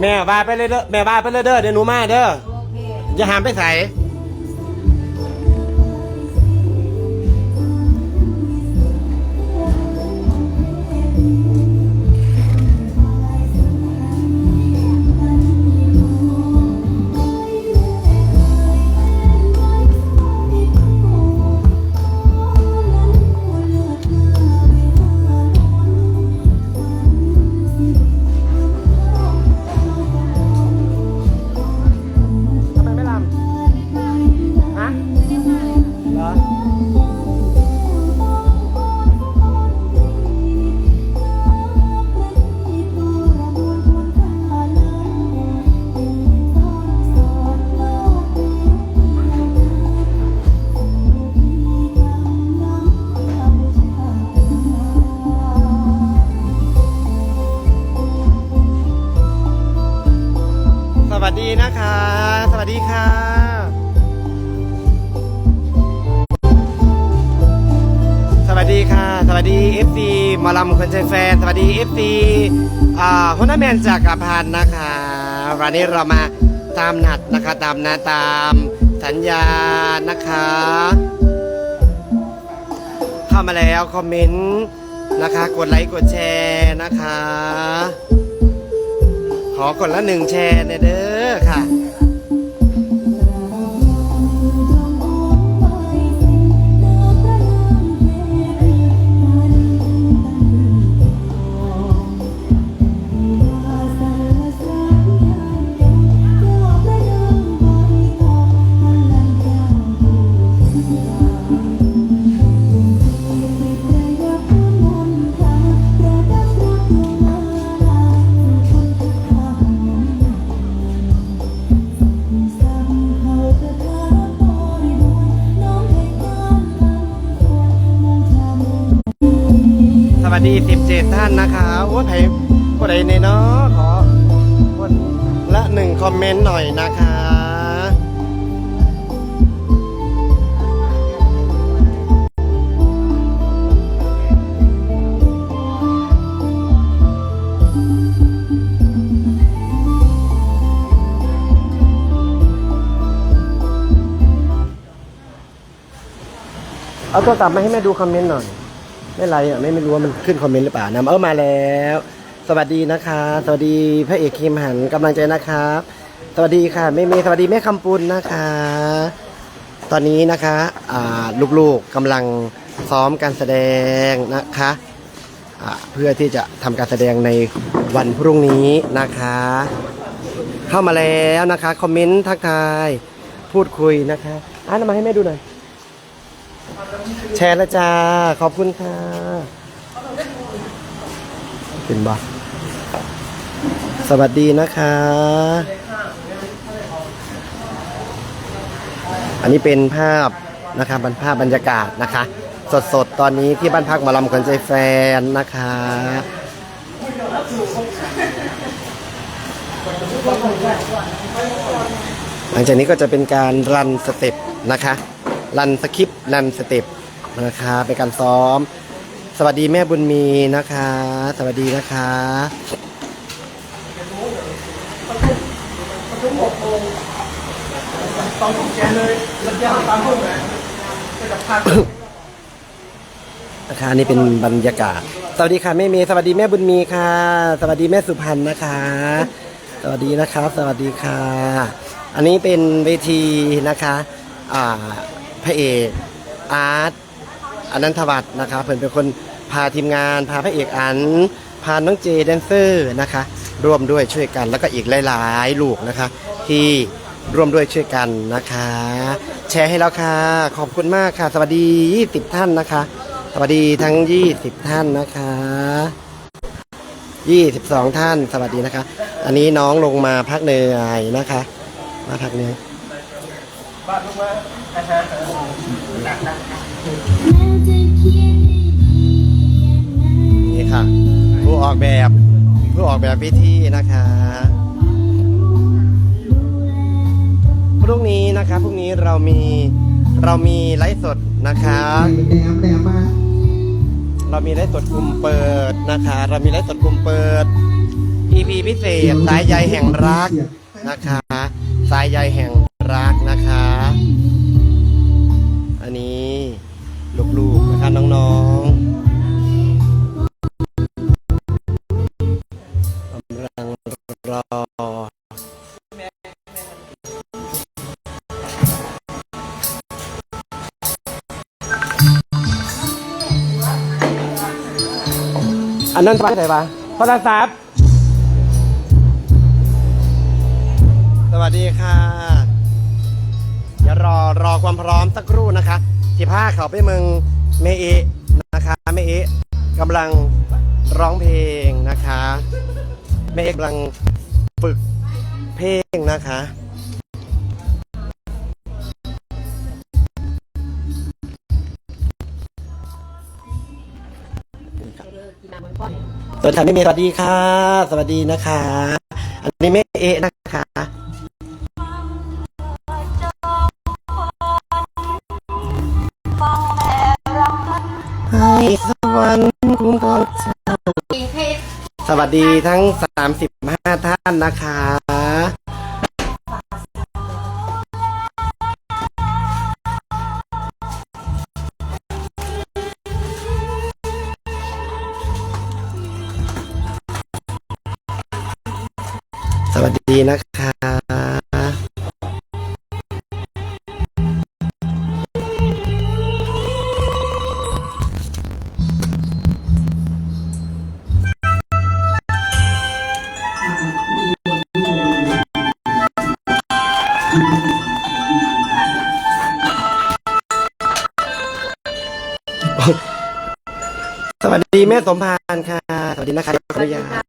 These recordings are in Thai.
แม่บาไปเลยเด้อแม่บาไปเลยเด้อเดี๋ยวหนูมาเด้อโอเค อย่าหามไปใส่ ลำคนใจแฟน สวัสดี FC อ่าฮอนด้าแมนจากกระพันนะคะ วันนี้เรามาตามนัดนะคะตามนาตามสัญญานะคะ เข้ามาแล้วคอมเมนต์นะคะ กดไลค์กดแชร์นะคะ ขอกดละหนึ่งแชร์เนี่ยเด้อค่ะ วัสดี 17 ท่านนะคะโอ้ยไผ่ผู้ใดในเนาะขอคนละหนึ่งคอมเมนต์หน่อยนะคะเอาโทรศัพท์มาให้แม่ดูคอมเมนต์หน่อย ไม่ไรอะไม่ไม่รู้ว่ามันขึ้นคอมเมนต์หรือเปล่านะเออมาแล้ว สวัสดีนะคะ สวัสดีพระเอกคิมหันกำลังใจนะครับ สวัสดีค่ะแม่เมย์สวัสดีแม่คำปุณนะคะ ตอนนี้นะคะอ่าลูกๆกำลังซ้อมการแสดงนะคะอ่าเพื่อที่จะทำการแสดงในวันพรุ่งนี้นะคะ เข้ามาแล้วนะคะ คอมเมนต์ทักทาย พูดคุยนะคะอ่านมาให้แม่ดูหน่อย แชร์แล้วจ้า ขอบคุณค่ะเป็นบอสวัสดีนะคะ อันนี้เป็นภาพนะคะบรรภาพบรรยากาศนะคะ สดๆตอนนี้ที่บ้านพักหมอลำคนใจแฟนนะคะ หลังจากนี้ก็จะเป็นการรันสเต็ปนะคะ รันสคริปต์รันสเต็ปนะคะเป็นการซ้อม สวัสดีแม่บุญมีนะคะ สวัสดีนะคะนะคะอันนี่เป็นบรรยากาศ สวัสดีค่ะแม่เมย์สวัสดีแม่บุญมีค่ะ สวัสดีแม่สุพรรณนะคะ สวัสดีนะครับ สวัสดีค่ะ อันนี้เป็นเวทีนะคะ อ่า พระเอกอาร์ตอนันทวัฒน์นะคะเพิ่นเป็นคนพาทีมงานพาพระเอกอัน พาน้องเจแดนเซอร์นะคะ ร่วมด้วยช่วยกันแล้วก็อีกหลายๆ ลูกนะคะ ที่ร่วมด้วยช่วยกันนะคะ แชร์ให้แล้วค่ะ ขอบคุณมากค่ะ สวัสดี 20 ท่านนะคะ สวัสดีทั้ง 20 ท่านนะคะ 22 ท่านสวัสดีนะคะ อันนี้น้องลงมาพักเหนื่อยนะคะ มาพักเหนื่อย นี่ค่ะ ผู้ออกแบบ ผู้ออกแบบพิธีนะคะพรุ่งนี้นะคะพรุ่งนี้เรามีเรามีไลฟ์สดนะคะแหนมแหนมมาเรามีไลฟ์สดกลุ่มเปิดนะคะ เรามีไลฟ์สดกลุ่มเปิด EP พิเศษสายใยแห่งรักนะคะ สายใยแห่งรักนะคะ นนั้นไปไหนปะโทรศัพท์สวัสดีค่ะ เดี๋ยวรอรอความพร้อมสักครู่นะคะที่ผ้าเขาไปเมืองเมเอะนะคะเมเอะกำลังร้องเพลงนะคะเมเอะกำลังฝึกเพลงนะคะ สวัสดีไม่มีสวัสดีค่ะ สวัสดีนะคะ อันนี้ไม่เอนะคะให้สวรรค์คุ้มครองเจ้าสวัสดีทั้ง 35 ท่านนะคะ วัสดีนะคะสวัสดีแม่สมพานค่ะ สวัสดีนะคะขออนุญาต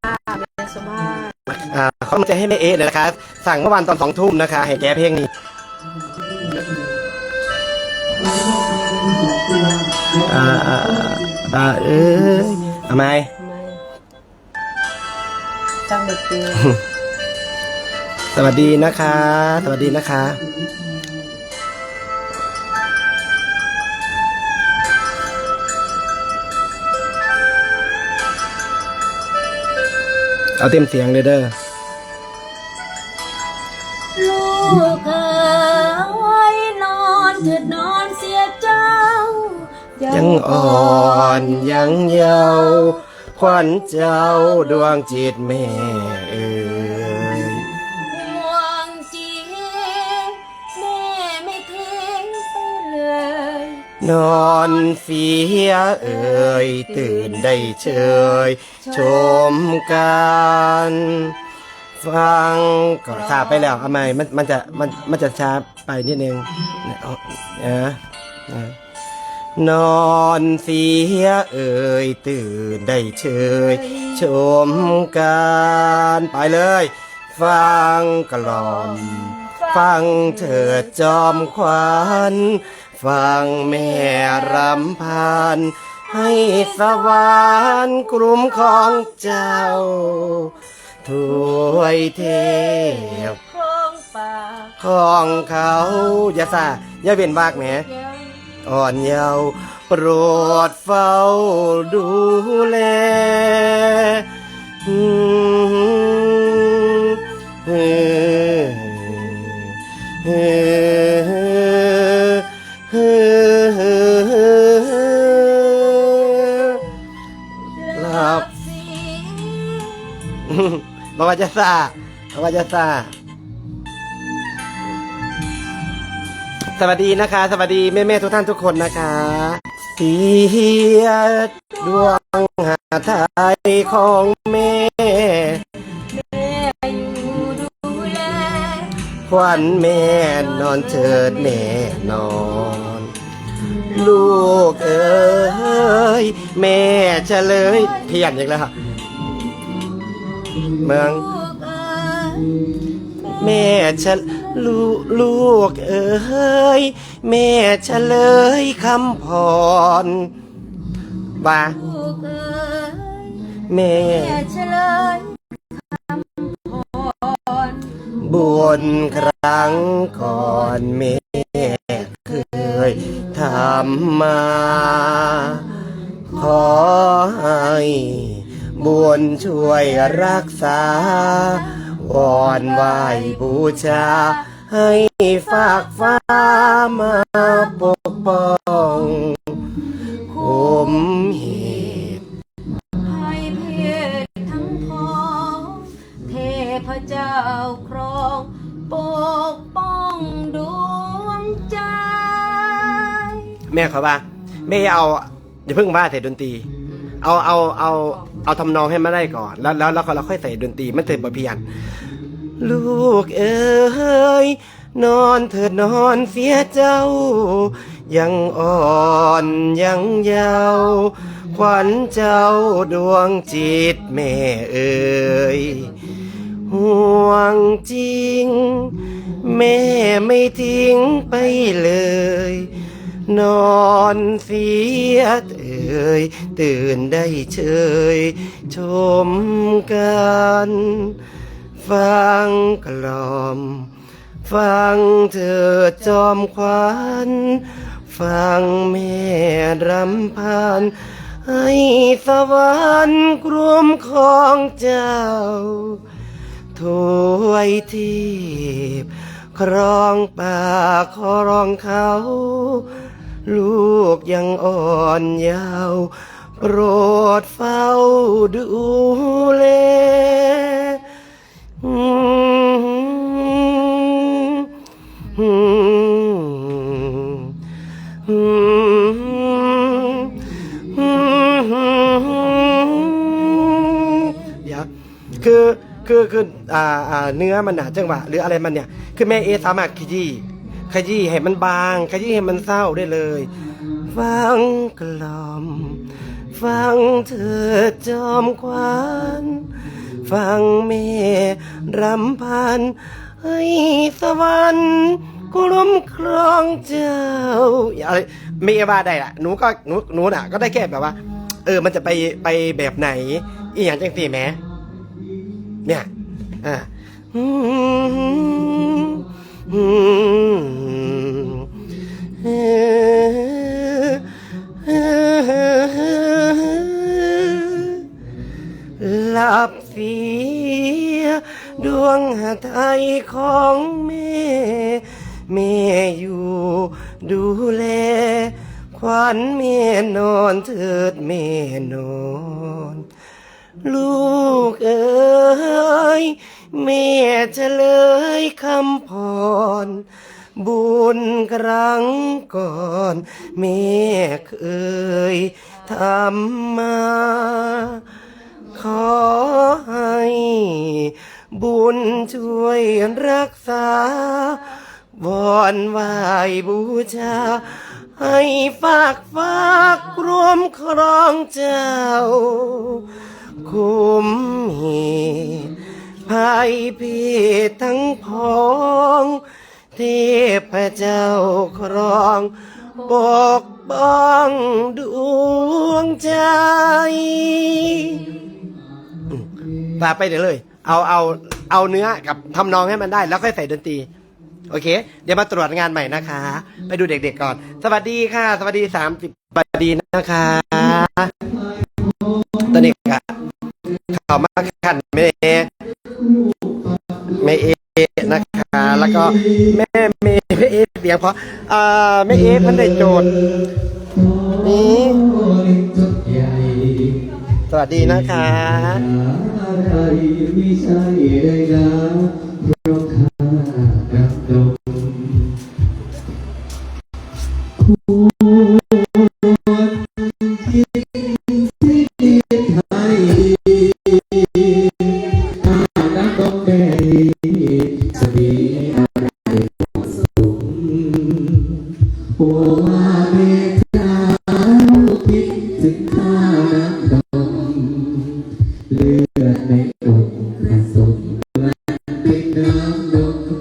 อ่าเขามาจะให้แม่เอ๊ะเลยนะคะ สั่งเมื่อวานตอนสองทุ่มนะคะ ให้แก้เพลงนี้อ่าอ่าอ่าเอ้ยทำไมทำไมจ้างเด็กเรียนสวัสดีนะคะ สวัสดีนะคะ เอาเต็มเสียงเลยเด้อ เอ๋ยนอนเถิดนอนเสียเจ้า ยัยังอ่อนยังเยาว์ขวัญเจ้าดวงจิตแม่เอ่ยห่วงจีแม่ไม่ทิ้งไปเลย นอนเสียเอ่ยตื่นได้เชยชมกัน ฟังก็ทราบไปแล้วทำไมมันมันจะมันมันจะช้าไปนิดนึงนอนะนะนอนเสียเอ่ยตื่นได้เชยชมกันไปเลย ฟังกล่อม ฟังเถิดจอมขวัญฟังแม่รำพัน ให้สวรรค์กลุ่มของเจ้า ถวยเทพคลองป่าของเขาอย่าซาอย่าเวียนวากแหมยังอ่อนเยาว์โปรดเฝ้าดูแลอืมเฮ้อเฮ้อ ว่าจะซาอว่าจะซาสวัสดีนะคะ สวัสดีแม่แม่ๆทุกท่านทุกคนนะคะเสียดวงหาไทยของแม่ ควันแม่นอนเถิดแน่นอน ลูกเอ้ยแม่เฉลยเพียนอีกแล้ว เมืองลูกเอ๋ยแม่เฉลลูลูกเอ้ยแม่เฉลยคำพรว่าลูกเอ๋ยแม่แม่เฉลยคำพรบุญครั้งก่อนแม่เคยทำมา ขอให้ บุญช่วยรักษาวอนไหวบูชา ให้ฝากฟ้ามาปกป้องคุมเหตุให้เพศทั้งพ้องเทพเจ้าครองปกป้องดวงใจ แม่เขาว่าแม่เอาอย่าเพิ่งว่าใส่ดนตรี เอาเอาเอาเอาทำนองให้มาได้ก่อน แล้วแล้วแล้วเราค่อยใส่ดนตรีมันเสร็จบทเพียนลูกเอ๋ยนอนเถิดนอนเสียเจ้า ยังอ่อนยังเยาว ขวัญเจ้าดวงจิตแม่เอ๋ยห่วงจริง แม่ไม่ทิ้งไปเลย นอนเสียเอ่ยตื่นได้เฉย ชมกันฟังกล่อม ฟังเธอจอมควันฟังแม่รำพัน ให้สวรรค์กรมของเจ้าถวยทีบครองป่าครองเขา ลูกยังอ่อนเยาว์โปรดเฝ้าดูแลอืมอืมอืมอืมเดี๋ยวคือคือคืออ่าอ่าเนื้อมันหนาจังหวะ หรืออะไรมันเนี่ย คือแม่เอสามารถขยี้ ขยี้ให้มันบาง ขยี้ให้มันเศร้าได้เลย ฟังกล่อม ฟังเธอจอมควันฟังแม่รำพันให้สวรรค์คุ้มครองเจ้าอย่าอะไรไม่ว่าได้ละหนูก็หนูหนูน่ะ ก็ได้แค่แบบว่า เออ มันจะไปไปแบบไหน อีอย่างจังสี่แหมเนี่ยอ่า หลับเสียดวงหาไทยของแม่ แม่อยู่ดูแล ขวัญแม่นอนเถิดแม่นอน ลูกเอ๋ยแม่จะเลยคำพร บุญครั้งก่อน แม่เคยทำมา ขอให้บุญช่วยรักษาวอนไหวบูชา ให้ฝากฝากรวมครองเจ้า คุ้มเหตุภัยพิษทั้งพ้องเทพเจ้าครองปกป้องดวงใจตาไปเดี๋ยวเลย เอาเอาเอาเนื้อกับทำนองให้มันได้ แล้วค่อยใส่ดนตรี โอเค เดี๋ยวมาตรวจงานใหม่นะคะ ไปดูเด็กๆก่อน สวัสดีค่ะ สวัสดีสามสิบสวัสดีนะคะ ตอนนี้ค่ะ ข่าวมาขันแม่แม่เอนะคะ แล้วก็แม่เมย์แม่เอเสียงเพราะอ่อแม่เอเพันได้โจทย์นี่สวัสดีนะคะ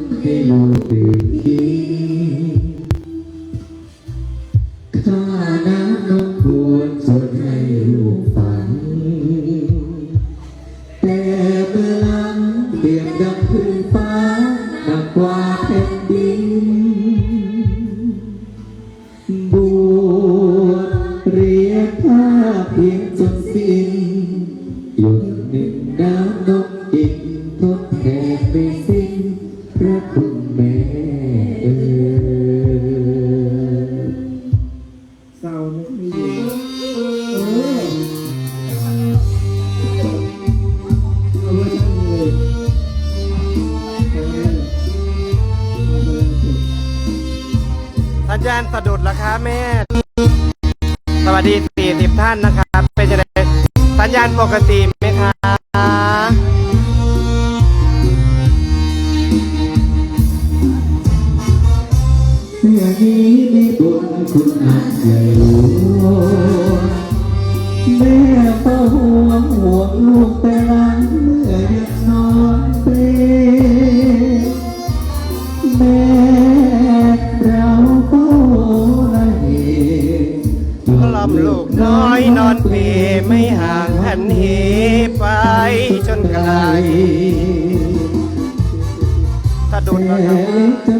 มให้เญาณสะคะแม่ สวัสดี40ท่านนะครับ เป็นยังไงสัญญาณปกติไหมคะเมื่อนี้มีบุญคุณอาจใหญ่หลวงแม่เฝ้าห่วงห่วงลูกแต่หลังเมื่อ มลูกน้อยนอนเปรไม่ห่างหันเหไปจนไกลสะดุดแล้วครับ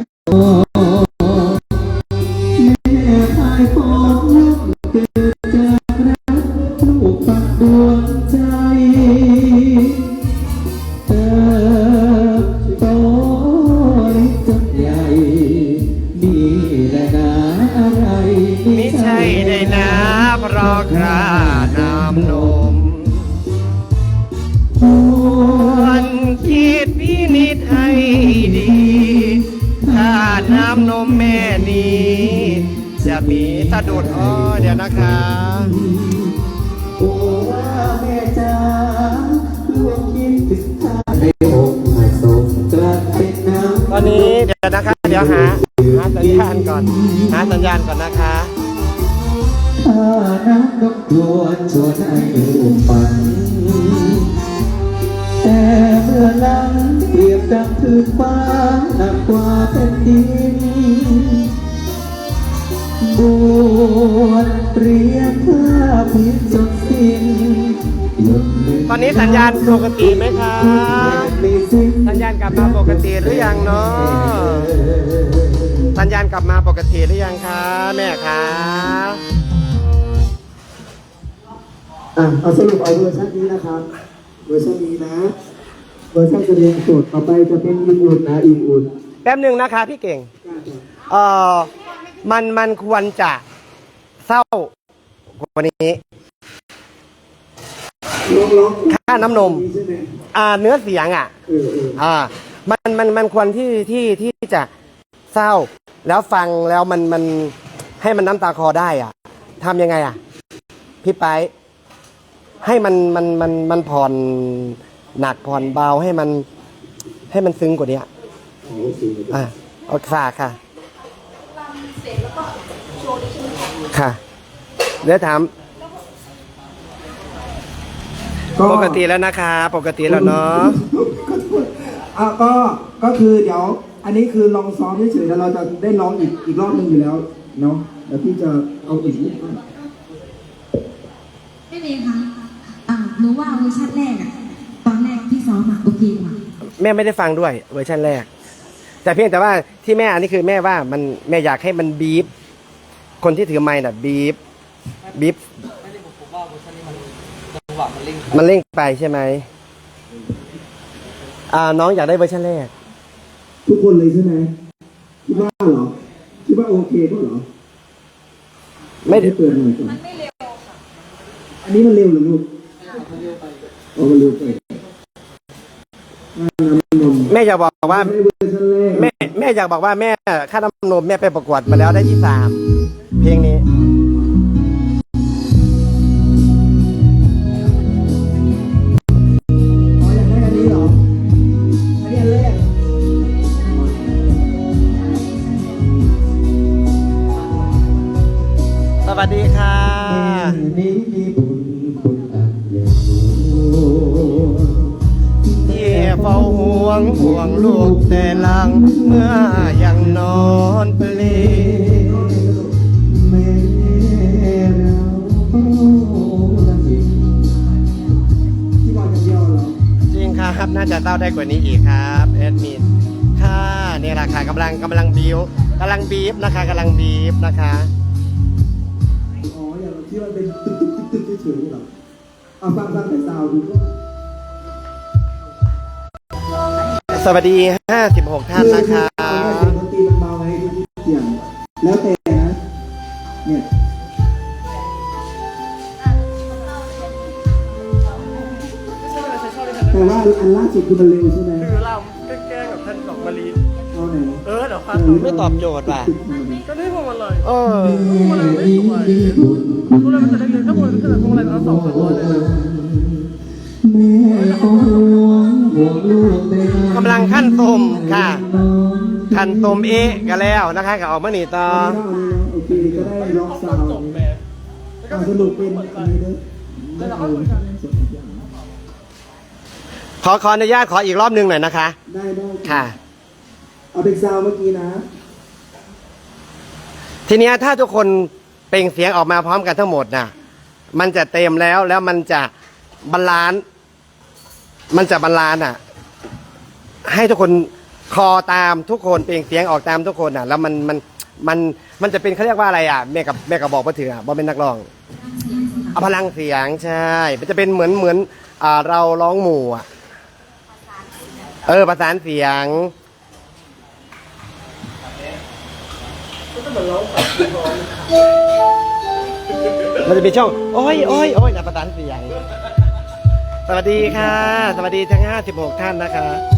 แม่พายปองลูกเกิดจากรักลูกปักดวง เมื่อนั้นเปรียบดังพื้นฟ้าหนักกว่าแผ่นดิน บวชเปรียบเพื่อพิษจนสิ้นหยุดหงตอนนี้สัญญาณปกติไหมคะไม่สิ้นสัญญาณกลับมาปกติหรือยังเนาะสัญญาณกลับมาปกติหรือยังคะแม่คะอะเอาสรุปเอาเวอร์ชันนี้นะครับ เวอร์ชันนี้นะ เวอร์ชันแสดงสดต่อไปจะเป็นอิงอุ่นนะอิงอุ่นแป๊บหนึ่งนะคะพี่เก่ง เอ่อ มันมันควรจะเศร้ากว่านี้ ร้องร้องค่าน้ำนม ใช่ไหมอ่า เนื้อเสียงอะ เออเอออ่า มันมันมันควรที่ที่ที่จะเศร้า แล้วฟังแล้วมันมันให้มันน้ำตาคลอได้อะทำยังไงอะ พี่ไปายให้มันมันมันมันผ่อน หนักผ่อนเบาให้มันให้มันซึ้งกว่านี้อะโอเคอะเอาฝากค่ะค่ะเดี๋ยวถามปกติแล้วนะคะ ปกติแล้วเนาะอะก็ก็คือเดี๋ยว อันนี้คือลองซ้อมเฉยๆแล้วเราจะได้ร้องอีกอีกรอบหนึ่งอยู่แล้วเนาะเดี๋ยวพี่จะเอาอีกนิดนึงไม่มีค่ะอ่ารู้ว่าเวอร์ชันแรกอะตอน แรกที่ซ้อมอะโอเคกว่าแม่ไม่ได้ฟังด้วยเวอร์ชันแรก แต่เพียงแต่ว่าที่แม่อันนี้คือแม่ว่ามันแม่อยากให้มันบีบคนที่ถือไม้น่ะบีบบีบมันเร่งไปใช่ไหมอ่าน้องอยากได้เวอร์ชันแรก ทุกคนเลยใช่ไหมคิดว่าเหรอคิดว่าโอเคก็เหรอไม่ได้ให้เปิดหน่อยก่อนมันไม่เร็วค่ะ อันนี้มันเร็วเหรือลูกมันเร็วไปโอ้มันเร็วไปอ่าน้ำนม แม่อยากบอกว่าแรกแม่แม่อยากบอกว่าแม่ค่าน้ำนมแม่ไปประกวดมาแล้วได้ที่สามเพลงนี้ งห่วงลูกแต่ลังเมื่อยังนอนเปลแม่เราที่บอลอย่างเดียวเหรอ จริงครับ น่าจะเต้าได้กว่านี้อีกครับแอดมินค่ะเนี่ยแหละค่ะกำลังกำลังบิวกำลังบีฟนะคะกำลังบีฟนะคะ อ๋อ อย่างที่มันเป็นตึ๊กตึ๊กตึ๊กตึ๊กเฉยๆเหรอเอาฟังฟังแต่ซาวดูก็ วัสดี 56 ท่านนะคะเอาเนี่ยเสียงดนตรีมันเบาไงที่เสียงแล้วแต่นะ เนี่ยแต่ว่าอันล่าสุดคือมันเร็วใช่ไหมคือเราแกล้งกับท่านสองมารีเอาไหนเออเดี๋ยวความไม่ตอบโจทย์ว่ะก็ได้พวงมาลัยเออพวงมาลัยไม่สวยพวงมาลัยมันจะเล็กๆถ้าพวงมาลัยขนาดพวงมาลัยละสองสามร้อยเลยนะ ก็ห่วงห่วงลูกแต่กำลังขั้นตมค่ะ ขั้นตมเอะกันแล้วนะคะกับออกมาหนีต่ออันนี้เนาะโอเคก็ได้ล็อกซาวจบด์แม่แล้วก็อะสรุปเป็นอันนี้เด้อแล้วเราก็คุยกันขอขออนุญาตขออีกรอบหนึงหน่อยนะคะ ได้ได้ค่ะ เอาเป็นซาวด์เมื่อกี้นะ ทีเนี้ยถ้าทุกคนเปล่งเสียงออกมาพร้อมกันทั้งหมดน่ะมันจะเต็มแล้วแล้วมันจะบาลานซ์ มันจะบาลานอะ ให้ทุกคนคอตามทุกคนเปล่งเสียงออกตามทุกคนอะ แล้วมันมันมันมันจะเป็นเขาเรียกว่าอะไรอะแม่กับแม่กับบอกมาถืออะบอเป็นนักร้องเอาพลังเสียงใช่ มันจะเป็นเหมือนเหมือนอ่าเราร้องหมู่อะเออประสานเสียงมันจะมีช่องโอ้ยโอ้ยโอ้ยนะประสานเสียง สวัสดีค่ะ สวัสดีทั้ง 56 ท่านนะคะ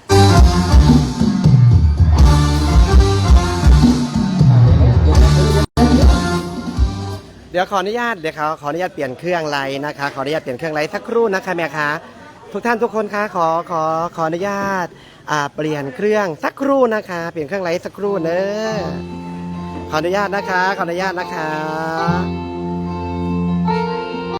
เดี๋ยวขออนุญาตเดี๋ยวเขาขออนุญาตเปลี่ยนเครื่องไลน์นะคะ ขออนุญาตเปลี่ยนเครื่องไลน์สักครู่นะคะแม่คะทุกท่านทุกคนคะขอขอขออนุญาตอ่าเปลี่ยนเครื่องสักครู่นะคะ เปลี่ยนเครื่องไลน์สักครู่เนอะขออนุญาตนะคะ ขออนุญาตนะคะ